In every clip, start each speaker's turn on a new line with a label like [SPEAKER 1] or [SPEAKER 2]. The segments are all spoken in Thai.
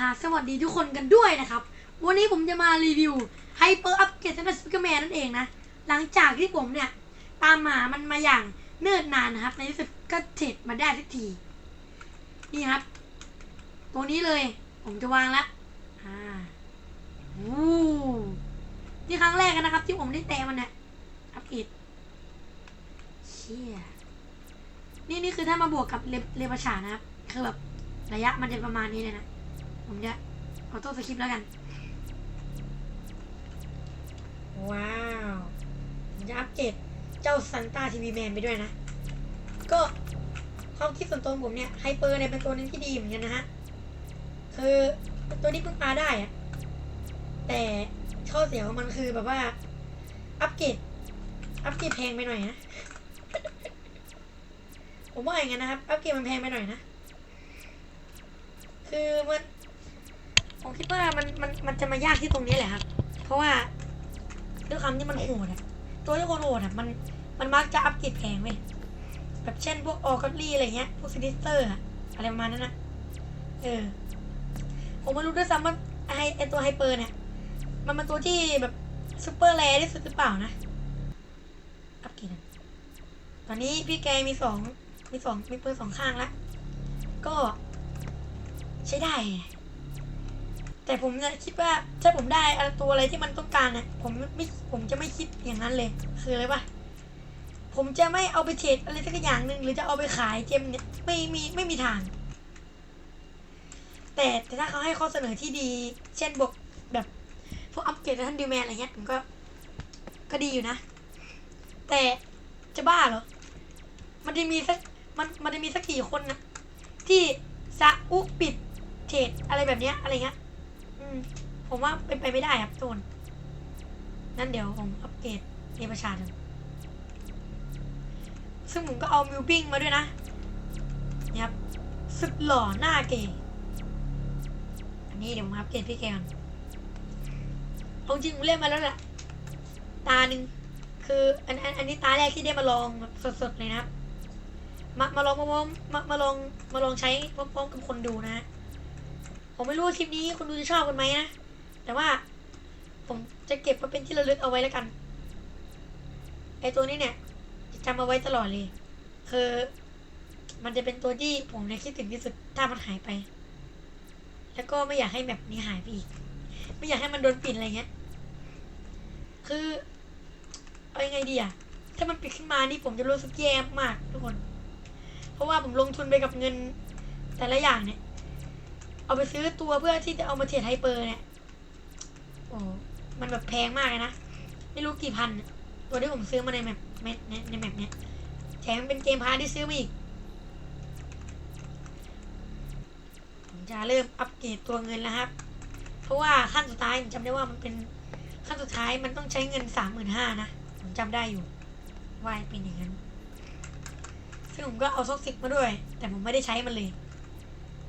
[SPEAKER 1] ฮะสวัสดีทุกคนกันด้วยนะครับ วันนี้ผมจะมารีวิวไฮเปอร์อัปเกรดสำหรับสปิเกอร์แมนนั่นเองนะ หลังจากที่ผมเนี่ย ตามหมามันมาอย่างเนิ่นนานนะครับ ในที่สุดก็เทรดมาได้สักที นี่ครับ ตัวนี้เลยผมจะวางละอ่าวู้นี่ครั้งแรกนะครับ ที่ผมได้แตะมันเนี่ยอัปเกรดเชี่ยนี่นี่คือถ้ามาบวกกับเลเลปชานะครับ คือแบบระยะมันจะประมาณนี้เลยนะ ผมจะออโต้สคริปต์แล้วกัน ว้าวผมจะอัปเกรดเจ้าซันต้าทีวีแมนไปด้วยนะ ก็ความคิดส่วนตัวผมเนี่ยไฮเปอร์เนี่ยเป็นตัวนึงที่ดีเหมือนกันนะฮะ คือตัวนี้เพิ่งมาได้อะแต่ข้อเสียของมันคือแบบว่า อัปเกรดอัปเกรดแพงไปหน่อยนะผมว่าอย่างนั้นนะครับ อัปเกรดมันแพงไปหน่อยนะ คือมัน ผมคิดว่ามันมันมันจะมายากที่ตรงนี้แหละครับ เพราะว่าด้วยความที่มันโหดอะตัวที่คนโหดอะมันมันมักจะอัปเกรดแพงเว้ยแบบเช่นพวกออคัลลี่อะไรเงี้ยพวกซินิสเตอร์อะอะไรประมาณนั้นนะเออ ผมไม่รู้ด้วยซ้ำว่าไอไอตัวไฮเปอร์เนี่ยมันเป็นตัวที่แบบซูเปอร์แรร์ที่สุดหรือเปล่านะอัปเกรดตอนนี้พี่แกมีสองมีสองมีปืนสองข้างแล้วก็ใช้ได้ แต่ผมเนี่ยคิดว่าถ้าผมได้อะตัวอะไรที่มันต้องการเนี่ยผมไม่ผมจะไม่คิดอย่างนั้นเลยคืออะไรปะผมจะไม่เอาไปเทรดอะไรสักอย่างหนึ่งหรือจะเอาไปขายเจมเนี่ยไม่มีไม่มีทาง แต่แต่ถ้าเขาให้ข้อเสนอที่ดี เช่นบวกแบบพวกอัปเกรดท่านดิวแมนอะไรเงี้ยผมก็ ก็ดีอยู่นะ แต่จะบ้าเหรอ มันจะมีสักมันมันจะมีสักกี่คนนะที่ซะอุปิดเทรดอะไรแบบเนี้ยอะไรเงี้ย ผมว่าเป็นไปไม่ได้ครับทุนนั่นเดี๋ยวผมอัปเกรดในประชาชนซึ่งผมก็เอามิวบิ้งมาด้วยนะนี่ครับสุดหล่อหน้าเก๋อันนี้เดี๋ยวผมอัปเกรดพี่แกก่อนเอาจริงผมเล่นมาแล้วแหละตาหนึ่งคืออันอันอันนี้ตาแรกที่ได้มาลองแบบสดๆเลยนะครับมามาลองมาลองมามาลองมาลองใช้พร้อมๆกับคนดูนะ ผมไม่รู้คลิปนี้คนดูจะชอบกันไหมนะ แต่ว่า ผมจะเก็บมาเป็นที่ระลึกเอาไว้แล้วกัน ไอตัวนี้เนี่ยจะจำเอาไว้ตลอดเลย คือ มันจะเป็นตัวที่ผมเนี่ยคิดถึงที่สุดถ้ามันหายไป แล้วก็ไม่อยากให้แบบนี้หายไปอีก ไม่อยากให้มันโดนปิดอะไรเงี้ย คือ เอายังไงดีอะถ้ามันปิดขึ้นมานี่ผมจะรู้สึกแย่มากทุกคน เพราะว่าผมลงทุนไปกับเงินแต่ละอย่างเนี่ย เอาไปซื้อตัวเพื่อที่จะเอามาเทรดไฮเปอร์เนี่ยโอ้มันแบบแพงมากเลยนะ ไม่รู้กี่พัน ตัวที่ผมซื้อมาในแมปในในในแมปเนี่ยแถมเป็นเกมพาร์ทที่ซื้อมาอีก ผมจะเริ่มอัปเกรดตัวเงินแล้วครับ เพราะว่าขั้นสุดท้ายผมจำได้ว่ามันเป็นขั้นสุดท้ายมันต้องใช้เงินสามหมื่นห้านะ ผมจำได้อยู่ว่าเป็นอย่างนั้น ซึ่งผมก็เอาซอกซิกมาด้วย แต่ผมไม่ได้ใช้มันเลย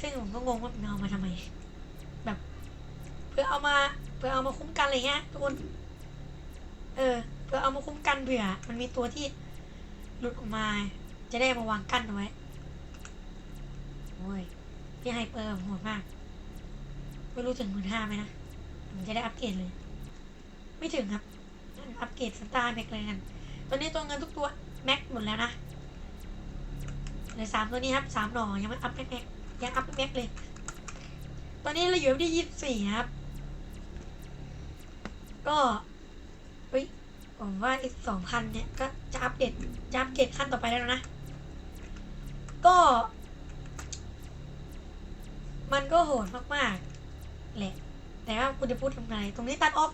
[SPEAKER 1] ซึ่งผมก็งงว่ามันเอามาทำไม แบบ เพื่อเอามาเพื่อเอามาคุ้มกันอะไรเงี้ยทุกคน เออ เพื่อเอามาคุ้มกันเผื่อ มันมีตัวที่หลุดออกมา จะได้มาวางกั้นไว้โอ้ยพี่ไฮเปอร์โหดมาก ไม่รู้ถึงหมื่นห้าไหมนะผมจะได้อัปเกรดเลย ไม่ถึงครับ อัปเกรดสตาร์แม็กเลยกันตอนนี้ตัวเงินทุกตัว แม็กหมดแล้วนะเหลือสามตัวนี้ครับสามหน่อยังไม่อัพแม็กแม็ก ยังอัพแม็กเลย ตอนนี้เราอยู่ที่ยี่สิบสี่ครับ ก็เฮ้ยผมว่าอีกสองพันเนี่ย ก็จะอัปเดตจะอัปเกรดขั้นต่อไปแล้วนะ ก็ มันก็โหดมากๆแหละแต่ว่าคุณจะพูดทำไง ตรงนี้ตัดออก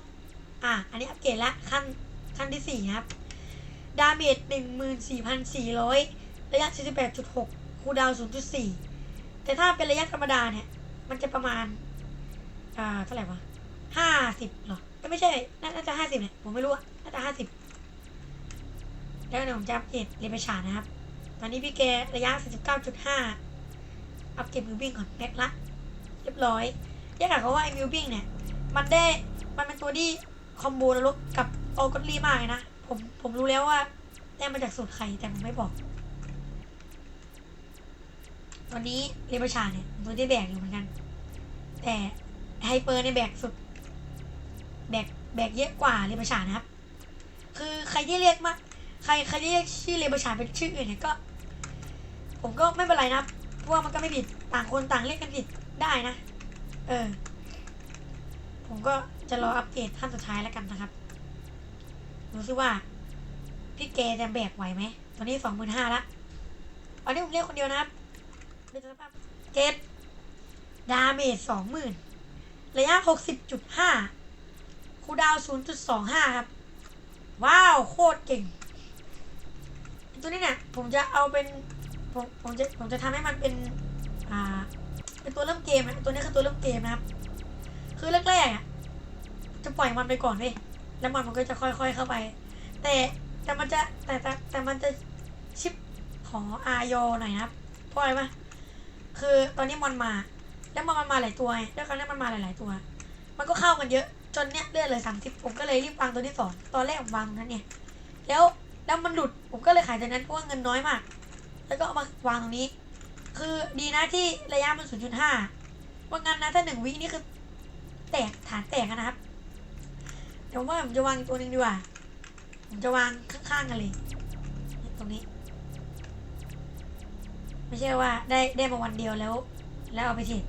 [SPEAKER 1] อะ อันนี้อัปเกรดละขั้นขั้นที่สี่ครับ ดาเมจหนึ่งหมื่นสี่พันสี่ร้อยระยะสี่สิบแปดจุดหกคูดาวศูนย์จุดสี่ แต่ถ้าเป็นระยะธรรมดาเนี่ย มันจะประมาณ อ่าเท่าไหร่วะห้าสิบหรอเอ้ยไม่ใช่ น่าจะห้าสิบเนี่ยผมไม่รู้อะน่าจะห้าสิบแล้วเดี๋ยวผมจะอัปเกรดเรเบชานะครับ ตอนนี้พี่แกระยะสี่สิบเก้าจุดห้าอัปเกรดมิวบิ้งก่อนแม็กละ เรียบร้อยแยกกับเขาว่าไอ้มิวบิ้งเนี่ย มันได้มันเป็นตัวที่คอมโบนรกกับออกอลี่มากเลยนะ ผมผมรู้แล้วว่าได้มาจากสูตรใครแต่ผมไม่บอก ตอนนี้เรเบชาเนี่ยตัวที่แบกอยู่เหมือนกัน แต่ไฮเปอร์ในยแบกสุด แบกแบกเยอะกว่าเรบชานะครับ คือใครที่เรียกมาใครใครที่เรียกชื่อเรบชาเป็นชื่ออื่นเนี่ยก็ ผมก็ไม่เป็นไรนะครับเพราะว่ามันก็ไม่ผิดต่างคนต่างเรียกกันผิดได้นะ เออ ผมก็จะรออัปเกรดขั้นสุดท้ายแล้วกันนะครับดูซิว่าพี่เกจะแบกไหวไหม ตอนนี้สองหมื่นห้าละตอนนี้ผมเรียกคนเดียวนะครับ ดูสภาพเกตดาเมจสองหมื่นระยะหกสิบจุดห้าคูดาวศูนย์จุดสองห้าครับ ว้าว โคตรเก่ง ตัวนี้เนี่ย ผมจะเอาเป็น ผมผมจะผมจะทำให้มันเป็น อ่า เป็นตัวเริ่มเกมอะตัวนี้คือตัวเริ่มเกมนะครับ คือแรกๆอะจะปล่อยมันไปก่อนเว้ยแล้วมันมันก็จะค่อย ๆ เข้าไป แต่แต่มันจะแต่แต่แต่มันจะชิปของอายอหน่อยนะครับเพราะอะไรปะ คือตอนนี้มันมา แล้วมันมันมาหลายตัวไงแล้วครั้งนี้มันมาหลายๆตัว มันก็เข้ากันเยอะจนเนี้ยเลือดเลยสามสิบผมก็เลยรีบวางตัวที่สองตอนแรกผมวางตรงนั้นเนี่ยแล้วแล้วมันหลุดผมก็เลยขายตัวนั้นเพราะว่าเงินน้อยมาก แล้วก็เอามาวางตรงนี้ คือดีนะที่ระยะมัน0.5ว่างั้นนะถ้าหนึ่งวินี่คือแตกฐานแตกนะครับเดี๋ยวว่าผมจะวางอีกตัวหนึ่งดีกว่าผมจะวางข้างๆกันเลย ตรงนี้ ไม่ใช่ว่าได้ได้มาวันเดียวแล้ว แล้วเอาไปทิ้ง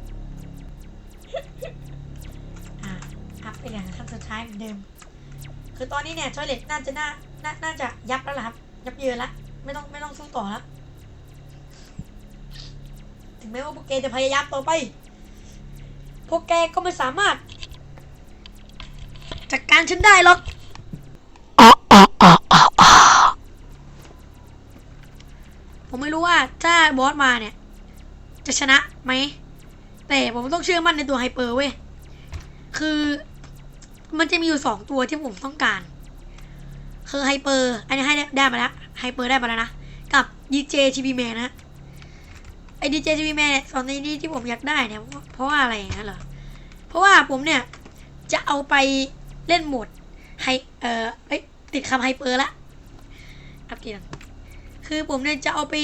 [SPEAKER 1] อ่าอัพไปเหลือขั้นสุดท้ายเหมือนเดิม คือตอนนี้เนี่ยชอยเล็ตน่าจะน่าน่าน่าจะยับแล้วล่ะครับ ยับเยินละไม่ต้องไม่ต้องสู้ต่อแล้วถึงแม้ว่าพวกแกจะพยายามต่อไป พวกแกก็ไม่สามารถจัดการฉันได้หรอก ผมไม่รู้ว่าถ้า บอสมาเนี่ย จะชนะไหม แต่ผมต้องเชื่อมั่นในตัวไฮเปอร์เว้ย คือมันจะมีอยู่สองตัวที่ผมต้องการ คือไฮเปอร์อันนี้ให้ได้ไดมาแล้วไฮเปอร์ได้มาแล้วนะ กับดีเจทีบีแมนนะไอดีเจทีวีแมนเนี่ยตอนนี้ที่ผมอยากได้เนี่ย เพราะว่าอะไรอย่างนั้นเหรอ เพราะว่าผมเนี่ยจะเอาไปเล่นโหมดไฮเออเอ้ยติดคำไฮเปอร์ละอัปเกรดก่อนคือผมเนี่ยจะเอาไป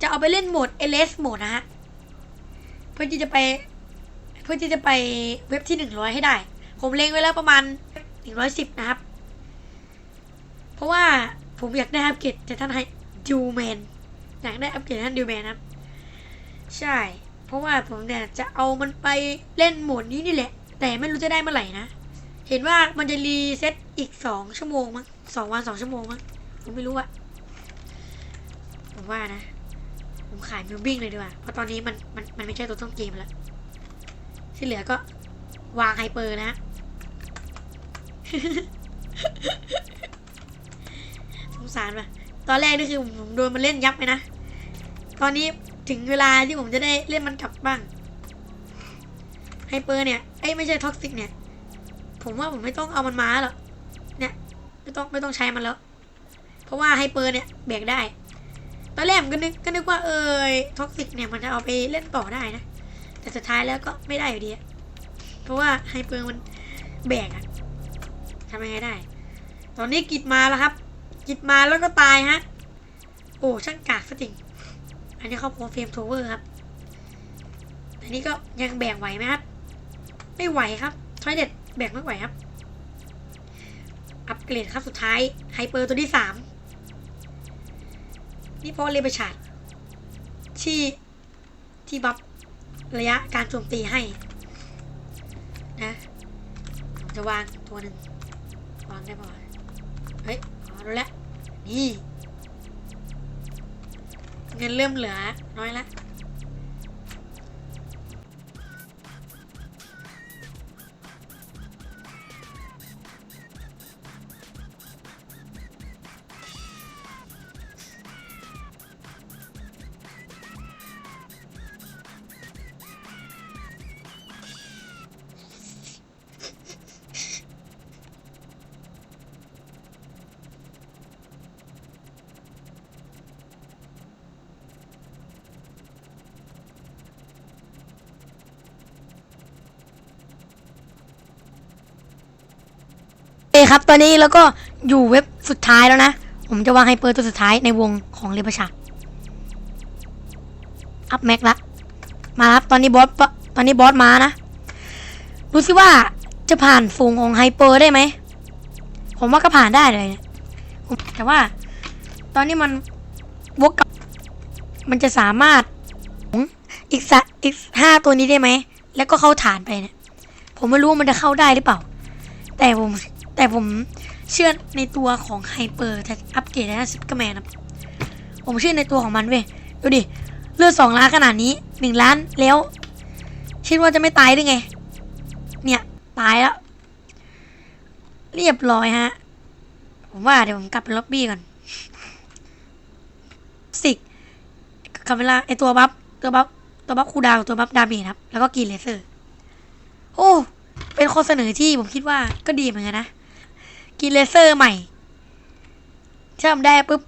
[SPEAKER 1] จะเอาไปเล่นโหมด LS โหมดนะฮะ เพื่อที่จะไป เพื่อที่จะไปเว็บที่หนึ่งร้อยให้ได้ ผมเล็งไว้แล้วประมาณหนึ่งร้อยสิบนะครับ เพราะว่าผมอยากได้อัปเกรดแต่ท่านให้ดิวแมนอยากได้อัปเกรดท่านดิวแมนนะครับ ใช่ เพราะว่าผมเนี่ยจะเอามันไปเล่นโหมดนี้นี่แหละ แต่ไม่รู้จะได้เมื่อไหร่นะ เห็นว่ามันจะรีเซ็ตอีกสองชั่วโมงมั้งสองวันสองชั่วโมงมั้งผมไม่รู้อะผมว่านะ ผมขายมิวบิ้งเลยดีกว่า เพราะตอนนี้มันมันมันไม่ใช่ตัวต้นเกมแล้ว ที่เหลือก็ วางไฮเปอร์นะสงสารป่ะ ตอนแรกนี่คือผมโดนมันเล่นยับไปนะ ตอนนี้ถึงเวลาที่ผมจะได้เล่นมันกลับบ้าง ไฮเปอร์เนี่ยไอ้ยไม่ใช่ท็อกซิกเนี่ย ผมว่าผมไม่ต้องเอามันมาหรอก เนี่ย ไม่ต้องไม่ต้องใช้มันแล้ว เพราะว่าไฮเปอร์เนี่ยแบกได้ ตอนแรกก็นึกก็นึกว่าเออท็อกซิกเนี่ยมันจะเอาไปเล่นต่อได้นะ แต่สุดท้ายแล้วก็ไม่ได้อยู่ดี เพราะว่าไฮเปอร์มันแบกอะทำยังไงได้ ตอนนี้กิดมาแล้วครับ กิดมาแล้วก็ตายฮะ โอ้ช่างกากซะจริง อันนี้ครอบครัวเฟรมโทเวอร์ครับ อันนี้ก็ยังแบกไหวไหมครับ ไม่ไหวครับทอยเด็ดแบกไม่ไหวครับ อัปเกรดครับสุดท้ายไฮเปอร์ตัวที่สาม ที่เพราะเลเบชาร์ดที่ที่บัฟระยะการโจมตีให้ นะผมจะวางตัวหนึ่งวางได้ป่ะเฮ้ยอ๋อรู้แล้วนี่เงินเริ่มเหลือน้อยละ ครับ ตอนนี้แล้วก็อยู่เว็บสุดท้ายแล้วนะ ผมจะวางไฮเปอร์ตัวสุดท้ายในวงของเรปชาอัพแม็กละ มาครับ ตอนนี้บอส
[SPEAKER 2] ตอนนี้บอสมานะรู้สิว่าจะผ่านฝูงของไฮเปอร์ได้ไหม ผมว่าก็ผ่านได้เลย แต่ว่า ตอนนี้มันวกกลับมันจะสามารถอีกสะอีกห้าตัวนี้ได้ไหม แล้วก็เข้าฐานไปเนี่ยผมไม่รู้ว่ามันจะเข้าได้หรือเปล่า แต่ผม แต่ผมเชื่อในตัวของไฮเปอร์แต่อัปเกรดได้สิบกแมนนะผมเชื่อในตัวของมันเว้ยดูดิเลือดสองล้านขนาดนี้หนึ่งล้านแล้วคิดว่าจะไม่ตายได้ไง เนี่ย ตายแล้ว เรียบร้อยฮะ ผมว่าเดี๋ยวผมกลับไปล็อบบี้ก่อนสิกคาเวลาไอตัวบัฟตัวบัฟตัวบัฟคูดาวตัวบัฟดาเมจครับ แล้วก็กรีนเลเซอร์ โอ้ เป็นข้อเสนอที่ผมคิดว่าก็ดีเหมือนกันนะ กินเลเซอร์ใหม่ถ้าทำได้ปุ๊บ